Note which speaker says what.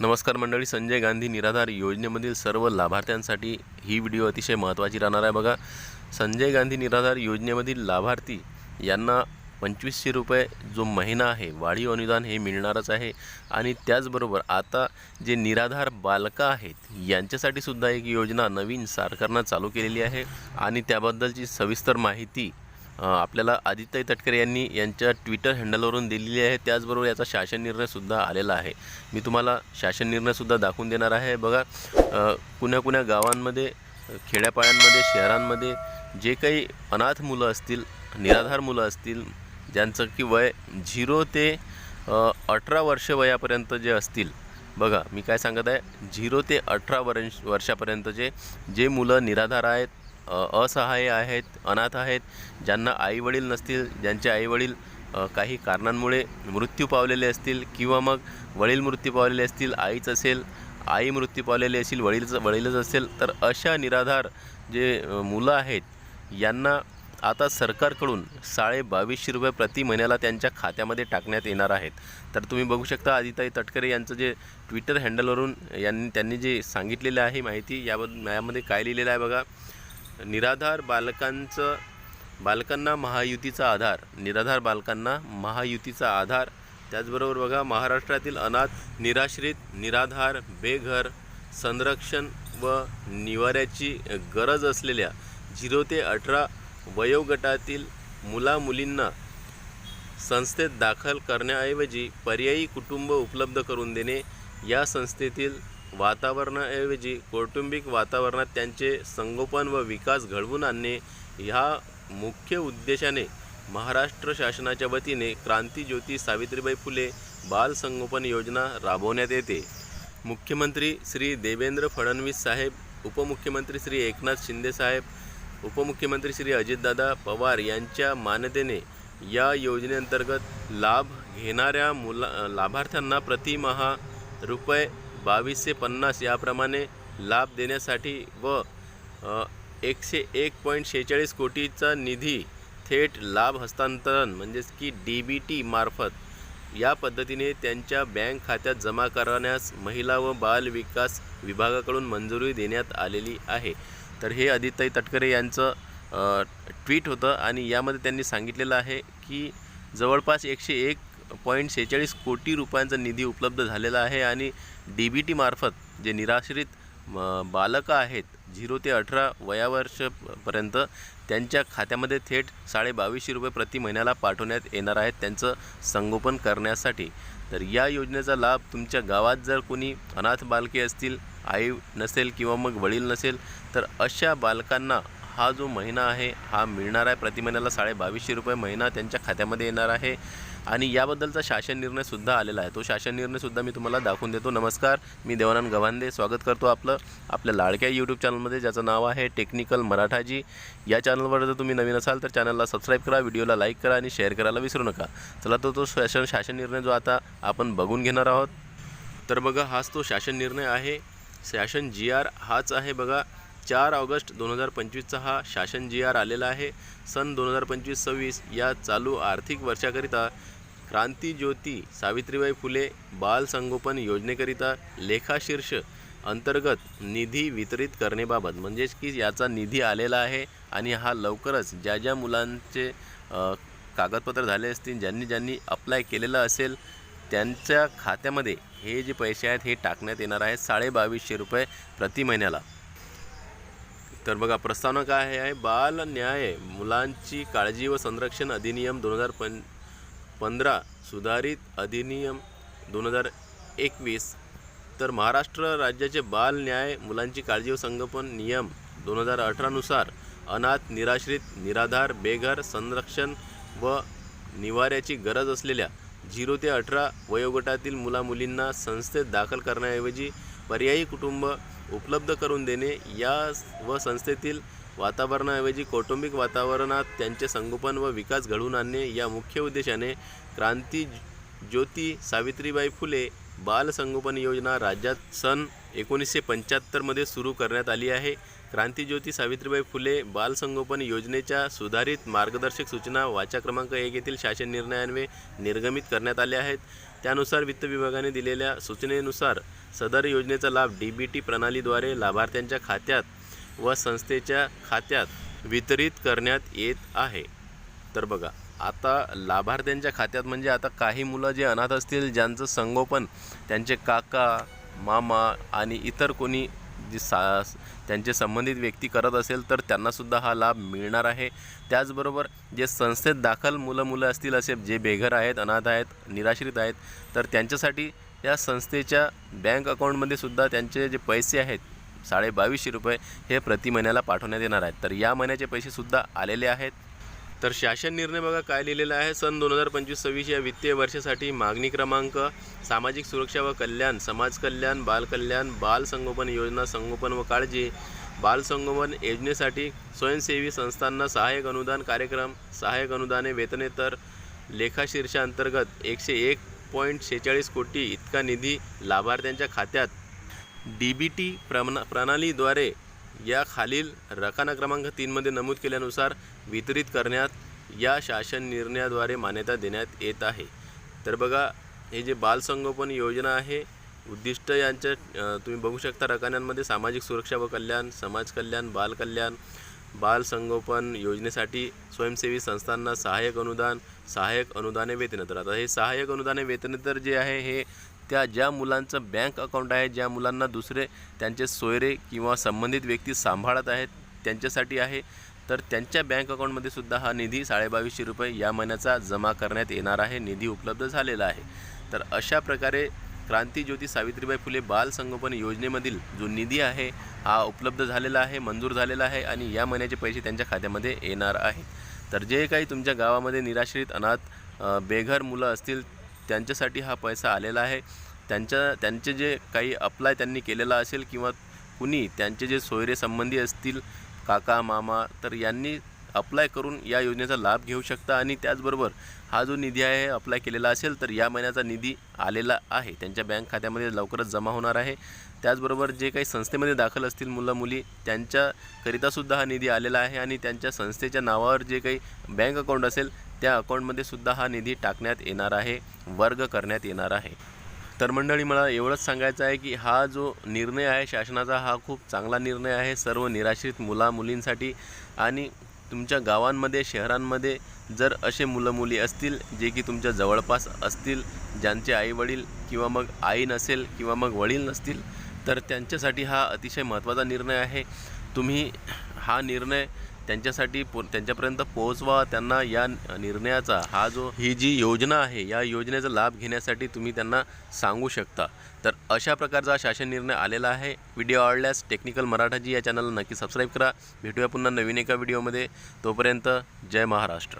Speaker 1: नमस्कार मंडळी संजय गांधी निराधार योजनेमधील सर्व लाभार्थ्यांसाठी ही व्हिडिओ अतिशय महत्त्वाची राहणार आहे. बघा संजय गांधी निराधार योजनेमधील लाभार्थी यांना पंचवीसशे रुपये जो महिना आहे वाढीव अनुदान हे मिळणारच आहे. आणि त्याचबरोबर आता जे निराधार बालकं आहेत यांच्यासाठी सुद्धा एक योजना नवीन सरकारनं चालू केलेली आहे. आणि त्याबद्दलची सविस्तर माहिती आपल्याला आदित्य तटकरे यांनी यांच्या ट्विटर हँडलवरून दिलेली आहे. त्याचबरोबर याचा शासन निर्णयसुद्धा आलेला आहे. मी तुम्हाला शासन निर्णयसुद्धा दाखवून देणार आहे. बघा कुण्या कुण्या गावांमध्ये खेड्यापाड्यांमध्ये शहरांमध्ये जे काही अनाथ मुलं असतील निराधार मुलं असतील ज्यांचं की वय झिरो ते अठरा वर्ष वयापर्यंत जे असतील बघा मी काय सांगत आहे झिरो ते अठरा वर्ष वर्षापर्यंतचे जे मुलं निराधार आहेत असहाय्य आहेत अनाथ आहेत ज्यांना आईवडील नसतील ज्यांचे आईवडील काही कारणांमुळे मृत्यू पावलेले असतील किंवा मग वडील मृत्यू पावलेले असतील आईच असेल आई मृत्यू पावलेली असेल वडीलच वडीलच असेल तर अशा निराधार जे मुलं आहेत यांना आता सरकारकडून साडे बावीसशे रुपये प्रति महिन्याला त्यांच्या खात्यामध्ये टाकण्यात येणार आहेत. तर तुम्ही बघू शकता आदिताई तटकरे यांचं जे ट्विटर हँडलवरून यांनी त्यांनी जे सांगितलेलं आहे माहिती याबद्दल यामध्ये काय लिहिलेलं आहे बघा. निराधार बालकांचं बालकांना महायुतीचा आधार निराधार बालकांना महायुतीचा आधार. त्याचबरोबर बघा महाराष्ट्रातील अनाथ निराश्रित निराधार बेघर संरक्षण व निवाऱ्याची गरज असलेल्या झिरो ते अठरा वयोगटातील मुलामुलींना संस्थेत दाखल करण्याऐवजी पर्यायी कुटुंब उपलब्ध करून देणे या संस्थेतील वातावरणाऐवजी कौटुंबिक वातावरणात त्यांचे संगोपन व विकास घडवून आणणे ह्या मुख्य उद्देशाने महाराष्ट्र शासनाच्या वतीने क्रांतीज्योती सावित्रीबाई फुले बाल संगोपन योजना राबवण्यात येते. मुख्यमंत्री श्री देवेंद्र फडणवीस साहेब उपमुख्यमंत्री श्री एकनाथ शिंदे साहेब उपमुख्यमंत्री श्री अजितदादा पवार यांच्या मान्यतेने या योजनेअंतर्गत लाभ घेणाऱ्या मुला लाभार्थ्यांना प्रतिमहा रुपये बावीसशे पन्नास याप्रमाणे लाभ देण्यासाठी व एकशे एक पॉईंट शेहेचाळीस कोटीचा निधी थेट लाभ हस्तांतरण म्हणजेच की डी बी टी मार्फत या पद्धतीने त्यांच्या बँक खात्यात जमा करण्यास महिला व बाल विकास विभागाकडून मंजुरी देण्यात आलेली आहे. तर हे आदित्य तटकरे यांचं ट्विट होतं आणि यामध्ये त्यांनी सांगितलेलं आहे की जवळपास एकशे एक पॉईंट सेहेचाळीस कोटी रुपयांचा निधी उपलब्ध झालेला आहे आणि डी बी टीमार्फत जे निराश्रित म, बालकं आहेत झिरो ते अठरा वयावर्षपर्यंत त्यांच्या खात्यामध्ये थेट साडे बावीसशे रुपये प्रति महिन्याला पाठवण्यात येणार आहेत त्यांचं संगोपन करण्यासाठी. तर या योजनेचा लाभ तुमच्या गावात जर कोणी अनाथ बालके असतील आई नसेल किंवा मग वडील नसेल तर अशा बालकांना हा जो महिना आहे हा मिळणार आहे प्रति महिन्याला साडे बावीसशे रुपये महिना त्यांच्या खात्यामध्ये येणार आहे. आणि याबद्दलचा शासन निर्णयसुद्धा आलेला आहे. तो शासन निर्णयसुद्धा मी तुम्हाला दाखवून देतो. नमस्कार मी देवानंद गव्हांदे. स्वागत करतो आपलं आपल्या लाडक्या यूट्यूब चॅनलमध्ये ज्याचं नाव आहे टेक्निकल मराठाजी या चॅनलवर जर तुम्ही नवीन असाल तर चॅनलला सबस्क्राईब करा व्हिडिओला लाईक करा आणि शेअर करायला विसरू नका. चला तो तो शासन शासन निर्णय जो आता आपण बघून घेणार आहोत. तर बघा हाच तो शासन निर्णय आहे. शासन जी आर हाच आहे बघा. चार ऑगस्ट दोन हजार पंचवीसचा हा शासन जी आर आलेला आहे. सन दोन हजार पंचवीस सव्वीस या चालू आर्थिक वर्षाकरिता क्रांतीज्योती सावित्रीबाई फुले बाल संगोपन योजनेकरिता लेखाशीर्ष अंतर्गत निधी वितरित करण्याबाबत. म्हणजेच की याचा निधी आलेला आहे आणि हा लवकरच ज्या ज्या मुलांचे कागदपत्र झाले असतील ज्यांनी ज्यांनी अप्लाय केलेलं असेल त्यांच्या खात्यामध्ये हे जे पैसे आहेत हे टाकण्यात येणार आहेत साडे बावीसशे रुपये प्रति महिन्याला. तर बघा प्रस्तावना काय आहे? बाल न्याय मुलांची काळजी व संरक्षण अधिनियम दोन हजार पं पंधरा सुधारित अधिनियम दोन हजार एकवीस. तर महाराष्ट्र राज्याचे बाल न्याय मुलांची काळजी व संगोपन नियम दोन हजार अठरानुसार अनाथ निराश्रित निराधार बेघर संरक्षण व निवाऱ्याची गरज असलेल्या झिरो ते अठरा वयोगटातील मुलामुलींना संस्थेत दाखल करण्याऐवजी पर्यायी कुटुंब उपलब्ध करून देणे या व संस्थेतील वातावरणाऐवजी कौटुंबिक वातावरणात त्यांचे संगोपन व विकास घडवून आणणे या मुख्य उद्देशाने क्रांती ज्योती सावित्रीबाई फुले बाल संगोपन योजना राज्यात सन एकोणीसशे पंच्याहत्तरमध्ये सुरू करण्यात आली आहे. क्रांतीज्योती सावित्रीबाई फुले बालसंगोपन योजनेच्या सुधारित मार्गदर्शक सूचना वाचा क्रमांक एक येथील शासन निर्णयान्वे निर्गमित करण्यात आल्या आहेत. त्यानुसार वित्त विभागाने दिलेल्या सूचनेनुसार सदर योजनेचा लाभ डी बी टी प्रणालीद्वारे लाभार्थ्यांच्या खात्यात व संस्थेच्या खात्यात वितरित करण्यात येत आहे. तर बघा आता लाभार्थ्यांच्या खात्यात म्हणजे आता काही मुलं जे अनाथ असतील ज्यांचं संगोपन त्यांचे काका मामा आणि इतर कोणी जी सा त्यांचे संबंधित व्यक्ती करत असेल तर त्यांनासुद्धा हा लाभ मिळणार आहे. त्याचबरोबर जे संस्थेत दाखल मुलं मुलं असतील असे जे बेघर आहेत अनाथ आहेत निराश्रित आहेत तर त्यांच्यासाठी या संस्थेच्या बँक अकाउंटमध्ये सुद्धा त्यांचे जे पैसे आहेत साडे बावीसशे रुपये हे प्रति महिन्याला पाठवण्यात येणार आहेत. तर या महिन्याचे पैसेसुद्धा आलेले आहेत. तर शासन निर्णय बघा काय लिहिलेला आहे. सन दोन हजार पंचवीस सव्वीस या वित्तीय वर्षासाठी मागणी क्रमांक सामाजिक सुरक्षा व कल्याण समाज कल्याण बालकल्याण बाल संगोपन योजना संगोपन व काळजी बालसंगोपन योजनेसाठी स्वयंसेवी संस्थांना सहाय्यक अनुदान कार्यक्रम सहाय्यक अनुदाने वेतनेतर लेखाशीर्षा अंतर्गत एकशे एक पॉईंट शेहेचाळीस कोटी इतका निधी लाभार्थ्यांच्या खात्यात. डी बी टी प्रमा प्रणालीद्वारे या खालील रकाना क्रमांक तीनमध्ये नमूद केल्यानुसार वितरित करण्यात या शासन निर्णयाद्वारे मान्यता देण्यात येत आहे. तर बघा हे जे बालसंगोपन योजना आहे उद्दिष्ट यांच्या तुम्ही बघू शकता रकान्यांमध्ये सामाजिक सुरक्षा व कल्याण समाज कल्याण बालकल्याण बालसंगोपन योजनेसाठी स्वयंसेवी संस्थांना सहाय्यक अनुदान सहाय्यक अनुदाने वेतनेतर आता हे सहाय्यक अनुदाने वेतनेतर जे आहे हे त्या ज्या मुलांचं बँक अकाउंट आहे ज्या मुलांना दुसरे त्यांचे सोयरे किंवा संबंधित व्यक्ती सांभाळत आहेत त्यांच्यासाठी आहे तर त्यांच्या बँक अकाउंटमध्ये सुद्धा हा निधी साडेबावीसशे रुपये या महिन्याचा जमा करण्यात येणार आहे निधी उपलब्ध झालेला आहे. तर अशा प्रकारे क्रांतीज्योती सावित्रीबाई फुले बाल संगोपन योजनेमधील जो निधी आहे हा उपलब्ध झालेला आहे मंजूर झालेला आहे आणि या महिन्याचे पैसे त्यांच्या खात्यामध्ये येणार आहे. तर जे काही तुमच्या गावामध्ये निराश्रित अनाथ बेघर मुलं असतील त्यांच्यासाठी हा पैसा आलेला आहे. त्यांच्या त्यांचे जे काही अप्लाय त्यांनी केलेला असेल किंवा कुणी त्यांचे जे सोयरे संबंधी असतील काका मामा तर यांनी अप्लाय करून या योजनेचा लाभ घेऊ शकता आणि त्याचबरोबर हा जो निधी आहे अप्लाय केलेला असेल तर या महिन्याचा निधी आलेला आहे. त्यांच्या बँक खात्यामध्ये लवकरच जमा होणार आहे. त्याचबरोबर जे काही संस्थेमध्ये दाखल असतील मुलं मुली त्यांच्याकरितासुद्धा हा निधी आलेला आहे आणि त्यांच्या संस्थेच्या नावावर जे काही बँक अकाउंट असेल त्या अकाउंटमध्ये सुद्धा हा निधी टाकण्यात येणार आहे वर्ग करण्यात येणार आहे. तर मंडळी मला एवढंच सांगायचं आहे की हा जो निर्णय आहे शासनाचा हा खूप चांगला निर्णय आहे सर्व निराश्रित मुला मुलींसाठी आणि तुमच्या गावांमध्ये शहरांमध्ये जर असे मुलं मुली असतील जे की तुमच्या जवळपास असतील ज्यांचे आईवडील किंवा मग आई नसेल किंवा मग वडील नसतील तर त्यांच्यासाठी हा अतिशय महत्त्वाचा निर्णय आहे. तुम्ही हा निर्णय त्यांच्यासाठी पो त्यांच्यापर्यंत पोहोचवा त्यांना या निर्णयाचा हा जो ही जी योजना आहे या योजनेचा लाभ घेण्यासाठी तुम्ही त्यांना सांगू शकता. तर अशा प्रकारचा शासन निर्णय आलेला आहे. व्हिडिओ आवडल्यास टेक्निकल मराठाजी या चॅनलला नक्की सबस्क्राईब करा. भेटूया पुन्हा नवीन एका व्हिडिओमध्ये. तोपर्यंत जय महाराष्ट्र.